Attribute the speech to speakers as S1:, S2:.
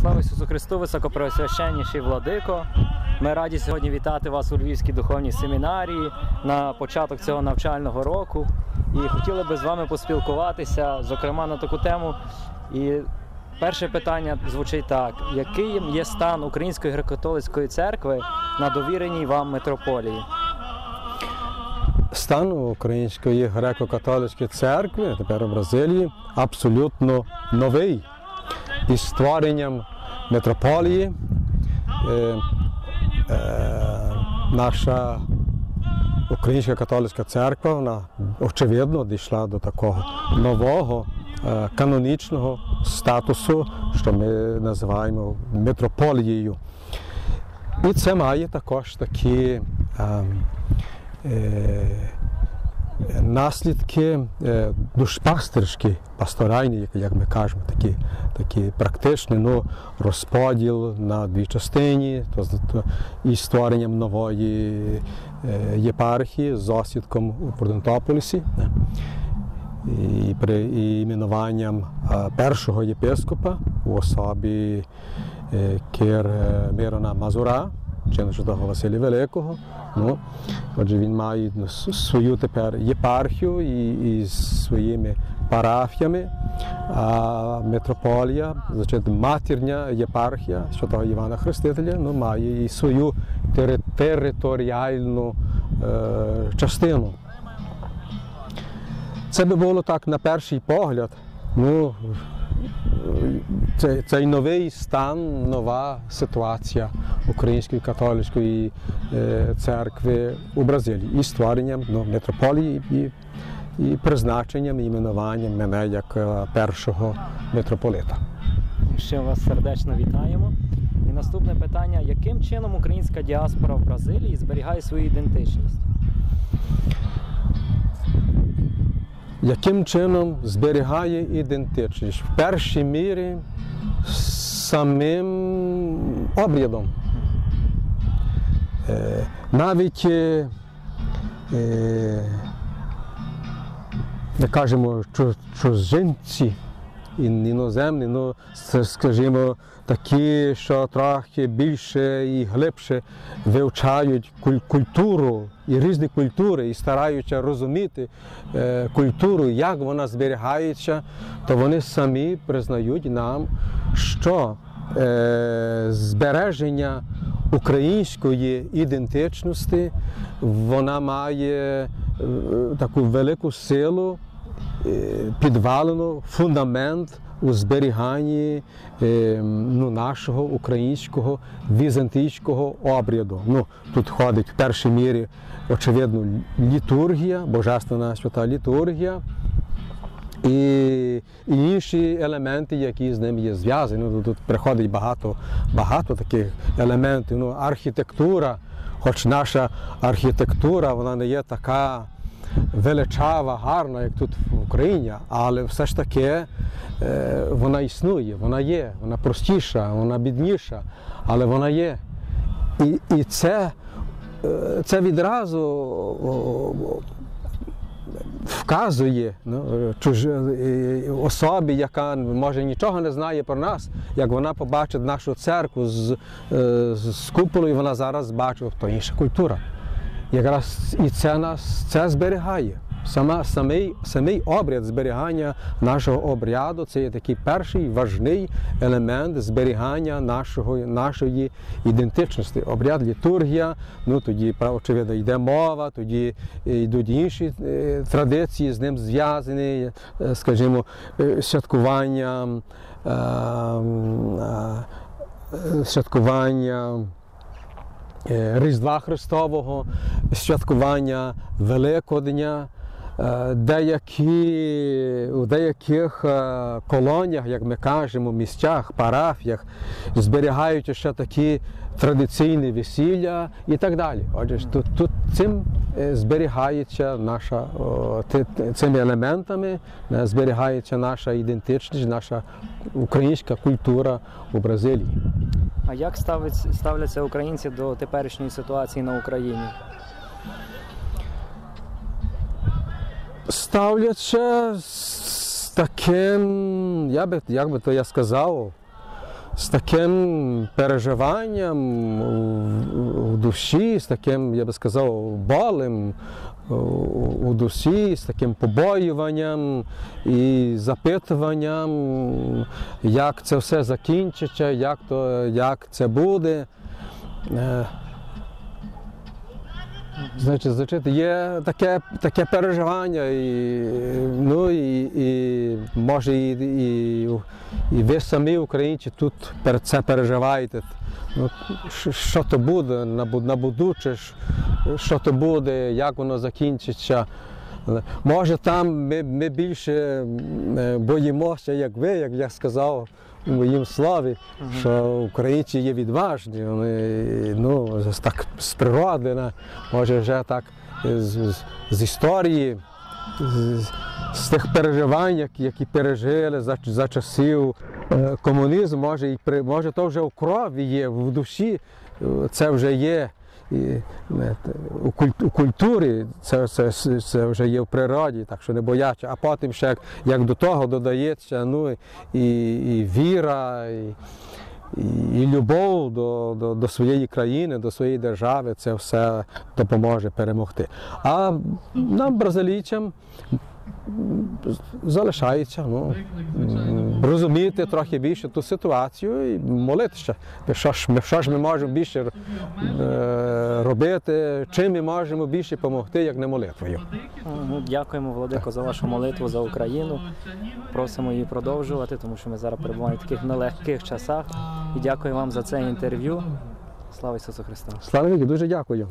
S1: Слава Ісусу Христу, високопреосвященніший владико. Ми раді сьогодні вітати вас у Львівській духовній семінарії на початок цього навчального року. І хотіли би з вами поспілкуватися, зокрема, на таку тему. І перше питання звучить так: який є стан Української греко-католицької церкви на довіреній вам митрополії?
S2: Стан Української греко-католицької церкви тепер у Бразилії абсолютно новий. Із створенням е, наша Українська католицька церква вона очевидно дійшла до такого нового канонічного статусу, що ми називаємо митрополією. І це має також такі е, наслідки е, душпастерські, пасторальні, як- ми кажемо, такі, такі практичні, ну, розподіл на дві частини, то, то, і створенням нової е, єпархії з осідком у Прудентополісі. е, І при іменуванням першого єпископа у особі Кир Мирона Мазура, чи Святого Василія Великого. Ну, отже, він має ну, свою тепер єпархію і, і своїми парафіями. А митрополія, значить, матірня єпархія Святого Івана Хрестителя, ну, має і свою тери- територіальну е, частину. Це би було так на перший погляд. Ну, це, цей новий стан, нова ситуація Української католицької е, церкви у Бразилії і створенням ну, митрополії і, і призначенням, і іменуванням мене як е, першого митрополита.
S1: Ще вас сердечно вітаємо. І наступне питання: яким чином українська діаспора в Бразилії зберігає свою ідентичність?
S2: Яким чином зберігає ідентичність? В першій мірі самим обрядом. Е, Навіть е, е, кажемо, чужинці іноземні, ну, скажімо, такі, що трохи більше і глибше вивчають куль- культуру і різні культури, і стараються розуміти е, культуру, як вона зберігається, то вони самі признають нам, що е, збереження української ідентичності вона має е, таку велику силу підвалено фундамент у зберіганні е, ну, нашого українського візантійського обряду. Ну, тут ходить в першій мірі, очевидно, літургія, божественна свята літургія. І інші елементи, які з ним є зв'язані. Ну, тут приходить багато, багато таких елементів. Ну, архітектура, хоч наша архітектура, вона не є така величава, гарна, як тут в Україні, але все ж таки е, вона існує, вона є, вона простіша, вона бідніша, але вона є. І, і це, е, це відразу вказує ну, чуж... е, особі, яка може нічого не знає про нас, як вона побачить нашу церкву з, з куполою, вона зараз бачить, то інша культура. Якраз і це нас це зберігає. Сама, самий, самий обряд зберігання нашого обряду це є такий перший важний елемент зберігання нашого, нашої ідентичності. Обряд літургія, ну тоді очевидно йде мова, тоді йдуть інші е, традиції з ним зв'язані, е, скажімо, е, святкування, е, е, е, святкування. Е, Різдва Христового, святкування Великодня. Е, Деякі, у деяких е, колоніях, як ми кажемо, місцях, парафіях зберігають ще такі традиційні весілля і так далі. Отже, тут, тут цим зберігається наша цими елементами зберігається наша ідентичність, наша українська культура у Бразилії.
S1: А як ставляться українці до теперішньої ситуації на Україні?
S2: ставляться з таким, я би, як би то я сказав, з таким переживанням у душі, з таким, я би сказав, болем у, душі, з таким побоюванням і запитуванням, як це все закінчиться, як, то, як це буде. Значить, значить, є таке, таке переживання, і, ну, і, і може і, і, і ви самі, українці, тут це переживаєте. Ну, що- то буде на, бу- на будуче, що то буде, як воно закінчиться. Може, там ми, ми більше е, боїмося, як ви, як я сказав моїм слові, що українці є відважні, вони ну, так з природи, може вже так з, з, з історії, з, з тих переживань, які, які пережили за, за часів е, комунізму, може, і при, може то вже у крові є, в душі е, це вже є. І, знаєте, у, куль- у культурі це, це, це вже є в природі, так що не бояться. А потім ще як, як до того додається ну, і, і віра, і, і, любов до, до, до своєї країни, до своєї держави, це все допоможе перемогти. А нам, бразилійцям, залишається ну, розуміти трохи більше ту ситуацію і молитися. Що ж ми, що ж ми можемо більше е, робити, чим ми можемо більше допомогти, як не молитвою.
S1: Ну, Дякуємо, Владико, за вашу молитву за Україну. Просимо її продовжувати, тому що ми зараз перебуваємо в таких нелегких часах. І дякую вам за це інтерв'ю. Слава Ісусу Христу!
S2: Слава Віки, дуже дякую.